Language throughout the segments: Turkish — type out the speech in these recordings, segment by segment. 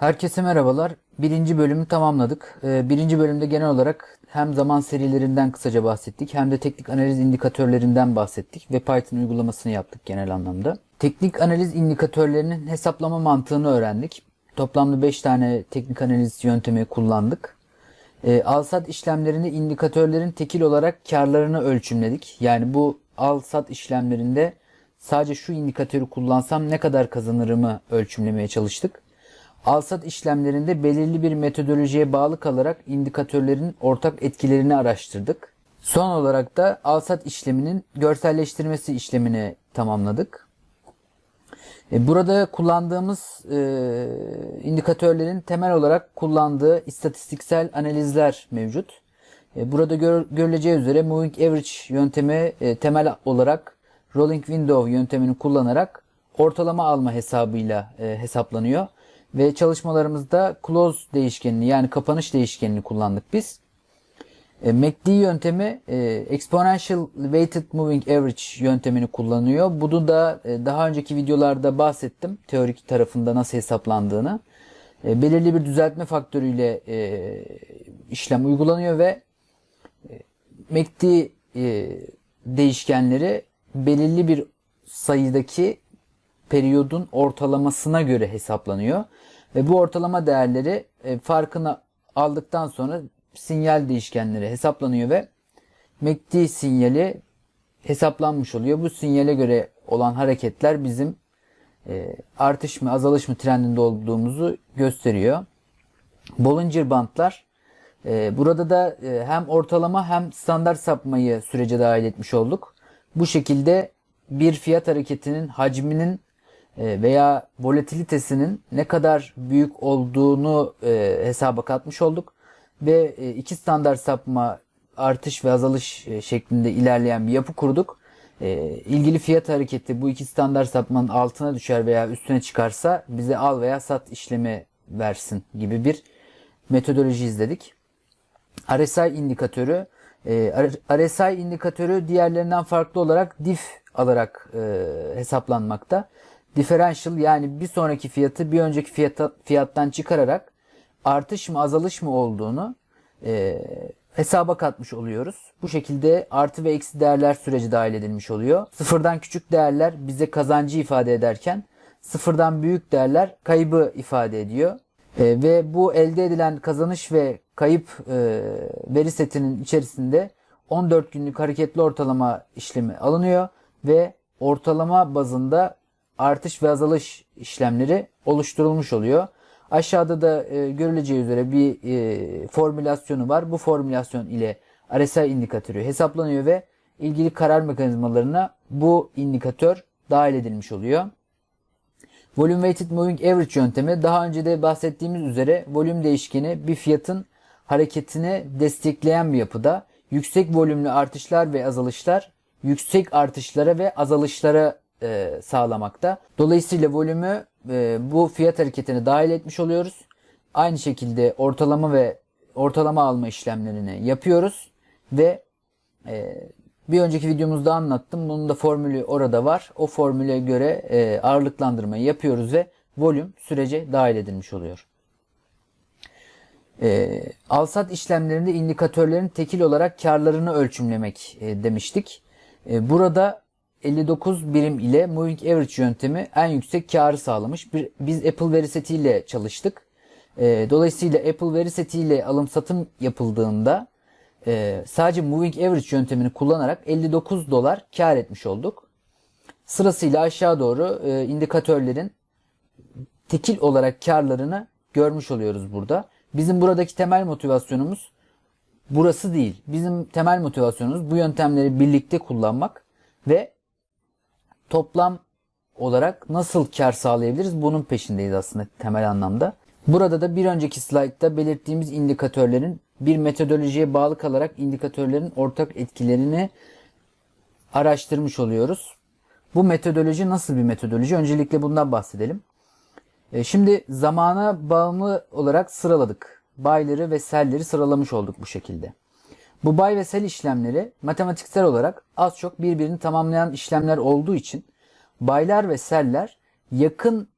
Herkese merhabalar. Birinci bölümü tamamladık. Ee, Birinci bölümde genel olarak hem zaman serilerinden kısaca bahsettik hem de teknik analiz indikatörlerinden bahsettik ve Python uygulamasını yaptık genel anlamda. Teknik analiz indikatörlerinin hesaplama mantığını öğrendik. Toplamda 5 tane teknik analiz yöntemi kullandık. E, al-sat işlemlerinde indikatörlerin tekil olarak karlarını ölçümledik. Yani bu al-sat işlemlerinde sadece şu indikatörü kullansam ne kadar kazanırımı ölçümlemeye çalıştık. Al-sat işlemlerinde belirli bir metodolojiye bağlı kalarak indikatörlerin ortak etkilerini araştırdık. Son olarak da al-sat işleminin görselleştirmesi işlemini tamamladık. E, Burada kullandığımız e, indikatörlerin temel olarak kullandığı istatistiksel analizler mevcut. E, burada gör, görüleceği üzere Moving Average yöntemi e, temel olarak Rolling Window yöntemini kullanarak ortalama alma hesabıyla e, hesaplanıyor. Ve çalışmalarımızda close değişkenini yani kapanış değişkenini kullandık biz. E, MACD yöntemi e, Exponential Weighted Moving Average yöntemini kullanıyor. Bunu da e, daha önceki videolarda bahsettim. Teorik tarafında nasıl hesaplandığını. E, belirli bir düzeltme faktörüyle e, işlem uygulanıyor ve e, MACD e, değişkenleri belirli bir sayıdaki periyodun ortalamasına göre hesaplanıyor. Ve bu ortalama değerleri e, farkını aldıktan sonra sinyal değişkenleri hesaplanıyor ve MACD sinyali hesaplanmış oluyor. Bu sinyale göre olan hareketler bizim e, artış mı azalış mı trendinde olduğumuzu gösteriyor. Bollinger Bandlar e, burada da e, hem ortalama hem standart sapmayı sürece dahil etmiş olduk. Bu şekilde bir fiyat hareketinin hacminin e, veya volatilitesinin ne kadar büyük olduğunu e, hesaba katmış olduk ve e, iki standart sapma artış ve azalış e, şeklinde ilerleyen bir yapı kurduk. E, ilgili fiyat hareketi bu iki standart sapmanın altına düşer veya üstüne çıkarsa bize al veya sat işlemi versin gibi bir metodoloji izledik. RSI indikatörü RSI indikatörü diğerlerinden farklı olarak dif alarak hesaplanmakta. Differential yani bir sonraki fiyatı bir önceki fiyata, fiyattan çıkararak artış mı azalış mı olduğunu e, hesaba katmış oluyoruz. Bu şekilde artı ve eksi değerler süreci dahil edilmiş oluyor. Sıfırdan küçük değerler bize kazancı ifade ederken sıfırdan büyük değerler kaybı ifade ediyor. E, ve bu elde edilen kazanış ve kayıp e, veri setinin içerisinde 14 günlük hareketli ortalama işlemi alınıyor ve ortalama bazında artış ve azalış işlemleri oluşturulmuş oluyor. Aşağıda da e, görüleceği üzere bir e, formülasyonu var. Bu formülasyon ile RSI indikatörü hesaplanıyor ve ilgili karar mekanizmalarına bu indikatör dahil edilmiş oluyor. Volume Weighted Moving Average yöntemi daha önce de bahsettiğimiz üzere volüm değişkeni bir fiyatın hareketini destekleyen bir yapıda. Yüksek volümlü artışlar ve azalışlar yüksek artışlara ve azalışlara e, sağlamakta. Dolayısıyla volümü e, bu fiyat hareketine dahil etmiş oluyoruz. Aynı şekilde ortalama ve ortalama alma işlemlerini yapıyoruz ve e, bir önceki videomuzda anlattım. Bunun da formülü orada var. O formüle göre e, ağırlıklandırmayı yapıyoruz ve volüm sürece dahil edilmiş oluyor. E, alsat işlemlerinde indikatörlerin tekil olarak karlarını ölçümlemek e, demiştik. E, burada 59 birim ile Moving Average yöntemi en yüksek karı sağlamış. Biz Apple veri setiyle çalıştık. E, dolayısıyla Apple veri setiyle alım satım yapıldığında e, sadece Moving Average yöntemini kullanarak 59 dolar kar etmiş olduk. Sırasıyla aşağı doğru e, indikatörlerin tekil olarak karlarını görmüş oluyoruz burada. Bizim buradaki temel motivasyonumuz burası değil. Bizim temel motivasyonumuz bu yöntemleri birlikte kullanmak ve toplam olarak nasıl kar sağlayabiliriz bunun peşindeyiz aslında temel anlamda. Burada da bir önceki slaytta belirttiğimiz indikatörlerin bir metodolojiye bağlı kalarak indikatörlerin ortak etkilerini araştırmış oluyoruz. Bu metodoloji nasıl bir metodoloji? Öncelikle bundan bahsedelim. E, şimdi zamana bağımlı olarak sıraladık. Bayları ve selleri sıralamış olduk bu şekilde. Bu bay ve sel işlemleri matematiksel olarak az çok birbirini tamamlayan işlemler olduğu için baylar ve seller yakın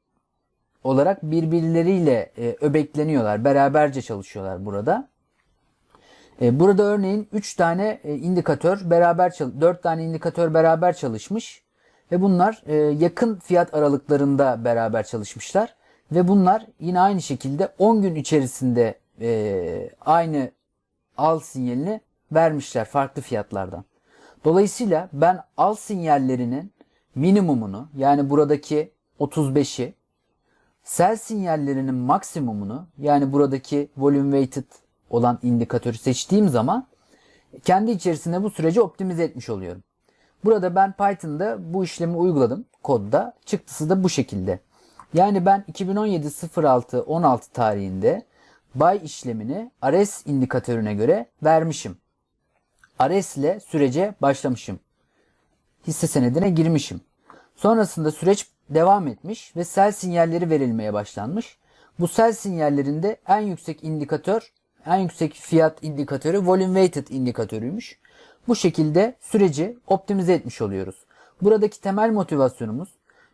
olarak birbirleriyle e, öbekleniyorlar. Beraberce çalışıyorlar burada. E, burada örneğin 3 tane e, indikatör beraber 4 tane indikatör beraber çalışmış ve bunlar e, yakın fiyat aralıklarında beraber çalışmışlar ve bunlar yine aynı şekilde 10 gün içerisinde e, aynı al sinyalini vermişler farklı fiyatlardan. Dolayısıyla ben al sinyallerinin minimumunu yani buradaki 35'i sell sinyallerinin maksimumunu yani buradaki volume weighted olan indikatörü seçtiğim zaman kendi içerisinde bu süreci optimize etmiş oluyorum. Burada ben Python'da bu işlemi uyguladım kodda. Çıktısı da bu şekilde. Yani ben 2017-06-16 tarihinde buy işlemini RS indikatörüne göre vermişim. RS ile sürece başlamışım. Hisse senedine girmişim. Sonrasında süreç devam etmiş ve sell sinyalleri verilmeye başlanmış. Bu sell sinyallerinde en yüksek indikatör, en yüksek fiyat indikatörü volume weighted indikatörüymüş. Bu şekilde süreci optimize etmiş oluyoruz. Buradaki temel motivasyonumuz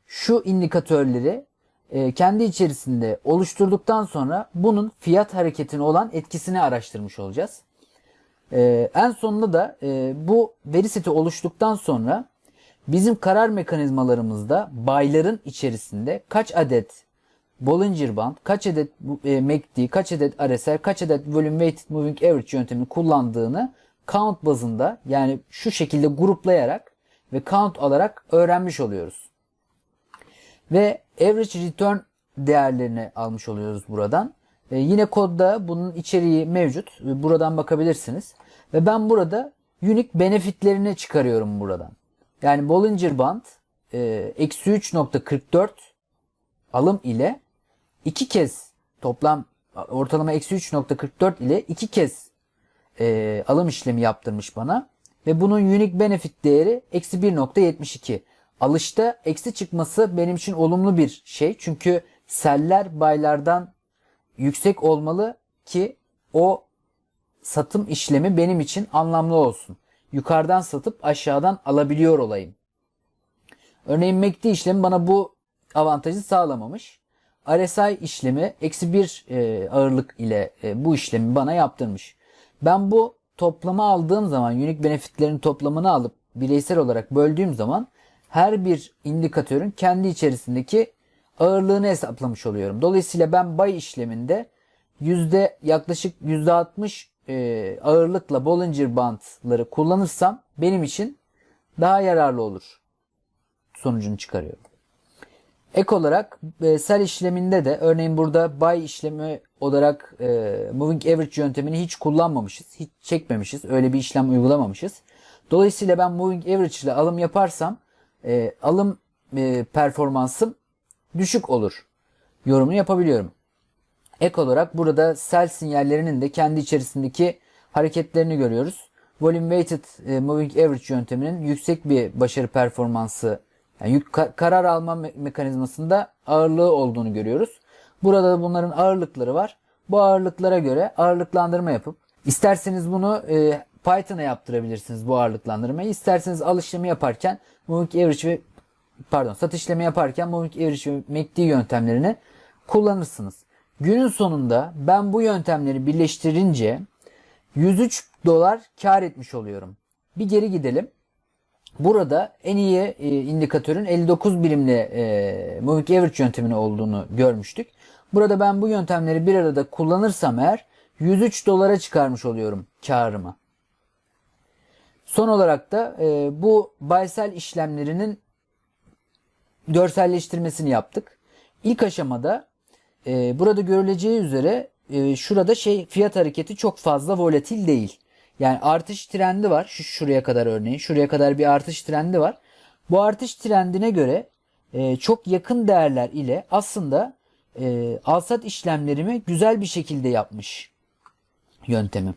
şu indikatörleri e, kendi içerisinde oluşturduktan sonra bunun fiyat hareketine olan etkisini araştırmış olacağız. E, en sonunda da e, bu veri seti oluştuktan sonra bizim karar mekanizmalarımızda bayların içerisinde kaç adet Bollinger Band, kaç adet e, MACD, kaç adet RSI, kaç adet Volume Weighted Moving Average yöntemini kullandığını count bazında yani şu şekilde gruplayarak ve count alarak öğrenmiş oluyoruz. Ve average return değerlerini almış oluyoruz buradan. E, yine kodda bunun içeriği mevcut. Buradan bakabilirsiniz. Ve ben burada unique benefitlerini çıkarıyorum buradan. Yani Bollinger Band e, eksi 3.44 alım ile iki kez toplam ortalama eksi 3.44 ile iki kez e, alım işlemi yaptırmış bana. Ve bunun unique benefit değeri eksi 1.72. Alışta eksi çıkması benim için olumlu bir şey. Çünkü seller baylardan yüksek olmalı ki o satım işlemi benim için anlamlı olsun. Yukarıdan satıp aşağıdan alabiliyor olayım. Örneğin MACD işlemi bana bu avantajı sağlamamış. RSI işlemi eksi bir e, ağırlık ile e, bu işlemi bana yaptırmış. Ben bu toplamı aldığım zaman unique benefitlerin toplamını alıp bireysel olarak böldüğüm zaman her bir indikatörün kendi içerisindeki ağırlığını hesaplamış oluyorum. Dolayısıyla ben buy işleminde yüzde yaklaşık yüzde 60 e, ağırlıkla Bollinger Bandları kullanırsam benim için daha yararlı olur sonucunu çıkarıyorum. Ek olarak e, sell işleminde de örneğin burada buy işlemi olarak e, moving average yöntemini hiç kullanmamışız. Hiç çekmemişiz. Öyle bir işlem uygulamamışız. Dolayısıyla ben moving average ile alım yaparsam e, alım e, performansım düşük olur. Yorumunu yapabiliyorum. Ek olarak burada sell sinyallerinin de kendi içerisindeki hareketlerini görüyoruz. Volume Weighted e, Moving Average yönteminin yüksek bir başarı performansı yani yük, karar alma me- mekanizmasında ağırlığı olduğunu görüyoruz. Burada da bunların ağırlıkları var. Bu ağırlıklara göre ağırlıklandırma yapıp isterseniz bunu e, Python'a yaptırabilirsiniz bu ağırlıklandırmayı. İsterseniz al yaparken Moving Average ve pardon satış işlemi yaparken Moving Average ve MACD yöntemlerini kullanırsınız. Günün sonunda ben bu yöntemleri birleştirince 103 dolar kar etmiş oluyorum. Bir geri gidelim. Burada en iyi e, indikatörün 59 birimli e, Moving Average yöntemini olduğunu görmüştük. Burada ben bu yöntemleri bir arada kullanırsam eğer 103 dolara çıkarmış oluyorum karımı. Son olarak da e, bu baysel işlemlerinin görselleştirmesini yaptık. İlk aşamada e, burada görüleceği üzere e, şurada şey fiyat hareketi çok fazla volatil değil. Yani artış trendi var. Şu şuraya kadar örneğin. Şuraya kadar bir artış trendi var. Bu artış trendine göre e, çok yakın değerler ile aslında e, alsat işlemlerimi güzel bir şekilde yapmış yöntemim.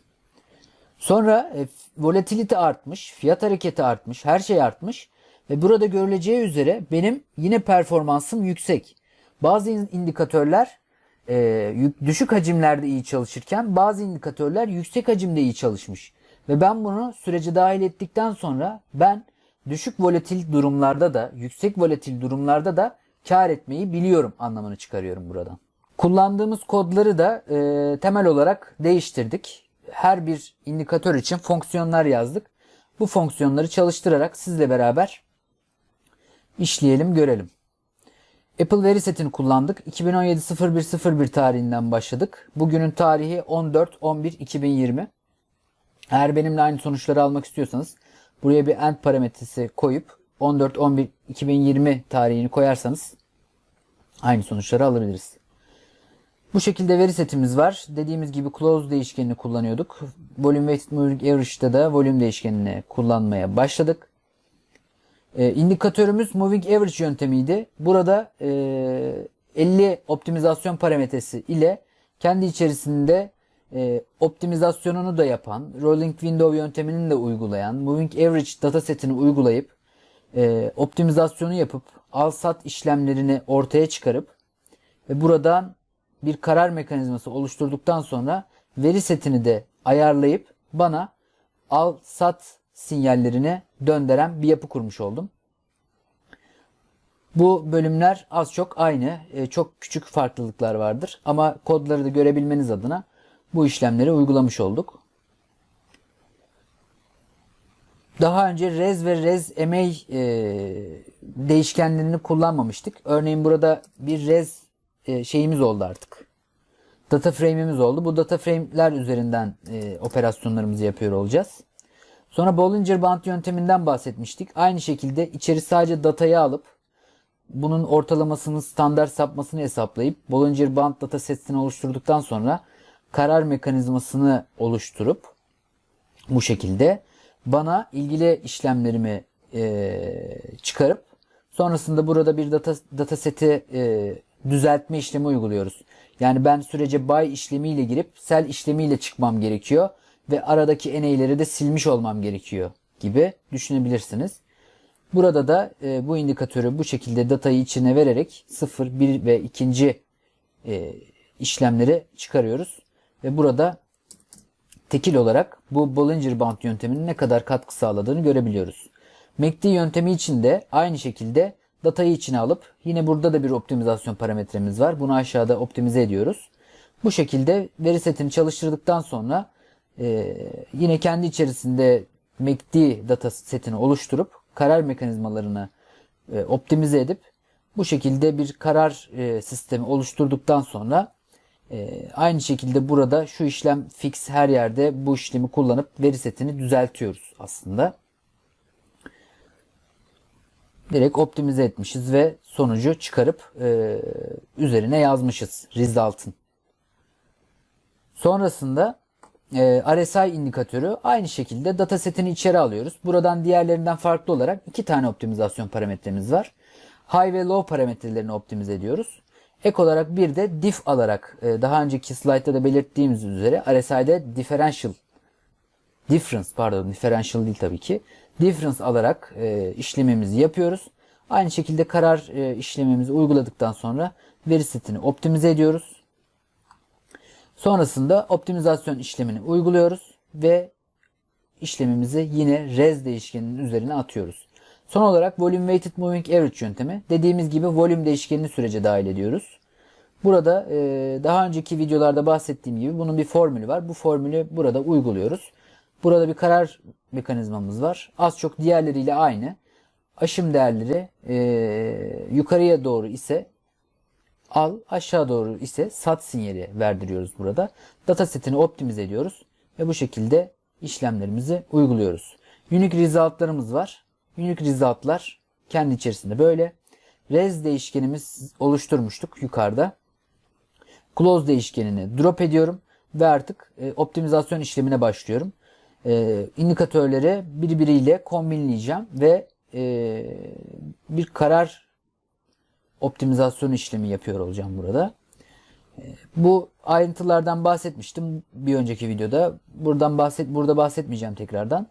Sonra e, volatilite artmış, fiyat hareketi artmış, her şey artmış ve burada görüleceği üzere benim yine performansım yüksek. Bazı indikatörler e, düşük hacimlerde iyi çalışırken bazı indikatörler yüksek hacimde iyi çalışmış. Ve ben bunu sürece dahil ettikten sonra ben düşük volatil durumlarda da yüksek volatil durumlarda da kar etmeyi biliyorum anlamını çıkarıyorum buradan. Kullandığımız kodları da e, temel olarak değiştirdik. Her bir indikatör için fonksiyonlar yazdık. Bu fonksiyonları çalıştırarak sizle beraber işleyelim, görelim. Apple veri setini kullandık. 2017-01-01 tarihinden başladık. Bugünün tarihi 14-11-2020. Eğer benimle aynı sonuçları almak istiyorsanız buraya bir end parametresi koyup 14-11-2020 tarihini koyarsanız aynı sonuçları alabiliriz. Bu şekilde veri setimiz var. Dediğimiz gibi close değişkenini kullanıyorduk. Volume weighted moving average'da da volume değişkenini kullanmaya başladık. E, indikatörümüz moving average yöntemiydi. Burada e, 50 optimizasyon parametresi ile kendi içerisinde e, optimizasyonunu da yapan, rolling window yöntemini de uygulayan, moving average datasetini uygulayıp e, optimizasyonu yapıp al sat işlemlerini ortaya çıkarıp ve buradan bir karar mekanizması oluşturduktan sonra veri setini de ayarlayıp bana al sat sinyallerini döndüren bir yapı kurmuş oldum. Bu bölümler az çok aynı. E, çok küçük farklılıklar vardır. Ama kodları da görebilmeniz adına bu işlemleri uygulamış olduk. Daha önce res ve res MA e, değişkenlerini kullanmamıştık. Örneğin burada bir res e, şeyimiz oldu artık. Data frame'imiz oldu. Bu data frame'ler üzerinden e, operasyonlarımızı yapıyor olacağız. Sonra Bollinger Band yönteminden bahsetmiştik. Aynı şekilde içeri sadece datayı alıp bunun ortalamasını, standart sapmasını hesaplayıp Bollinger Band data setini oluşturduktan sonra karar mekanizmasını oluşturup bu şekilde bana ilgili işlemlerimi e, çıkarıp sonrasında burada bir data, data seti e, düzeltme işlemi uyguluyoruz. Yani ben sürece buy işlemiyle girip sell işlemiyle çıkmam gerekiyor ve aradaki eneyleri de silmiş olmam gerekiyor gibi düşünebilirsiniz. Burada da e, bu indikatörü bu şekilde datayı içine vererek 0, 1 ve 2. E, işlemleri çıkarıyoruz. Ve burada tekil olarak bu Bollinger Band yönteminin ne kadar katkı sağladığını görebiliyoruz. MACD yöntemi için de aynı şekilde datayı içine alıp yine burada da bir optimizasyon parametremiz var. Bunu aşağıda optimize ediyoruz. Bu şekilde veri setini çalıştırdıktan sonra e, yine kendi içerisinde MACD data setini oluşturup karar mekanizmalarını e, optimize edip bu şekilde bir karar e, sistemi oluşturduktan sonra e, aynı şekilde burada şu işlem fix her yerde bu işlemi kullanıp veri setini düzeltiyoruz aslında. Direkt optimize etmişiz ve sonucu çıkarıp e, üzerine yazmışız result'ın. Sonrasında e, RSI indikatörü aynı şekilde datasetini içeri alıyoruz. Buradan diğerlerinden farklı olarak iki tane optimizasyon parametremiz var. High ve low parametrelerini optimize ediyoruz. Ek olarak bir de diff alarak e, daha önceki slaytta da belirttiğimiz üzere RSI'de differential difference pardon differential değil tabii ki difference alarak e, işlemimizi yapıyoruz. Aynı şekilde karar e, işlemimizi uyguladıktan sonra veri setini optimize ediyoruz. Sonrasında optimizasyon işlemini uyguluyoruz ve işlemimizi yine res değişkeninin üzerine atıyoruz. Son olarak volume weighted moving average yöntemi. Dediğimiz gibi volume değişkenini sürece dahil ediyoruz. Burada e, daha önceki videolarda bahsettiğim gibi bunun bir formülü var. Bu formülü burada uyguluyoruz. Burada bir karar mekanizmamız var. Az çok diğerleriyle aynı. Aşım değerleri e, yukarıya doğru ise al, aşağı doğru ise sat sinyali verdiriyoruz burada. Data setini optimize ediyoruz ve bu şekilde işlemlerimizi uyguluyoruz. Unique result'larımız var. Unique result'lar kendi içerisinde böyle. Res değişkenimiz oluşturmuştuk yukarıda. Close değişkenini drop ediyorum ve artık e, optimizasyon işlemine başlıyorum. E, indikatörleri birbiriyle kombinleyeceğim ve e, bir karar optimizasyon işlemi yapıyor olacağım burada. E, bu ayrıntılardan bahsetmiştim bir önceki videoda. Buradan bahset burada bahsetmeyeceğim tekrardan.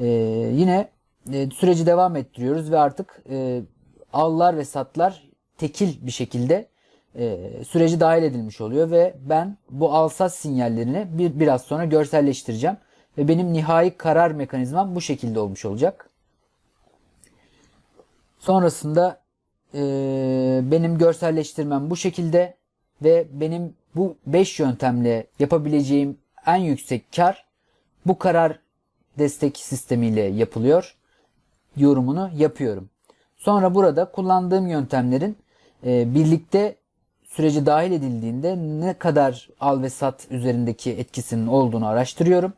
E, yine e, süreci devam ettiriyoruz ve artık e, allar ve satlar tekil bir şekilde e, süreci dahil edilmiş oluyor ve ben bu al sat sinyallerini bir biraz sonra görselleştireceğim ve benim nihai karar mekanizmam bu şekilde olmuş olacak. Sonrasında e, benim görselleştirmem bu şekilde ve benim bu 5 yöntemle yapabileceğim en yüksek kar bu karar destek sistemiyle yapılıyor. Yorumunu yapıyorum. Sonra burada kullandığım yöntemlerin e, birlikte sürece dahil edildiğinde ne kadar al ve sat üzerindeki etkisinin olduğunu araştırıyorum.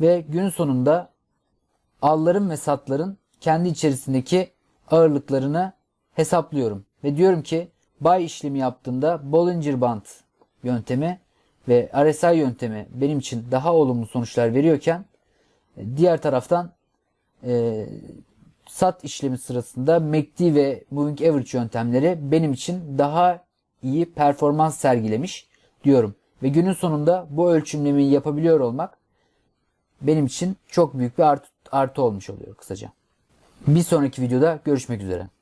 Ve gün sonunda alların ve satların kendi içerisindeki ağırlıklarını hesaplıyorum. Ve diyorum ki buy işlemi yaptığımda Bollinger Band yöntemi ve RSI yöntemi benim için daha olumlu sonuçlar veriyorken e, diğer taraftan e, sat işlemi sırasında MACD ve Moving Average yöntemleri benim için daha iyi performans sergilemiş diyorum. Ve günün sonunda bu ölçümlemeyi yapabiliyor olmak benim için çok büyük bir artı, artı olmuş oluyor kısaca. Bir sonraki videoda görüşmek üzere.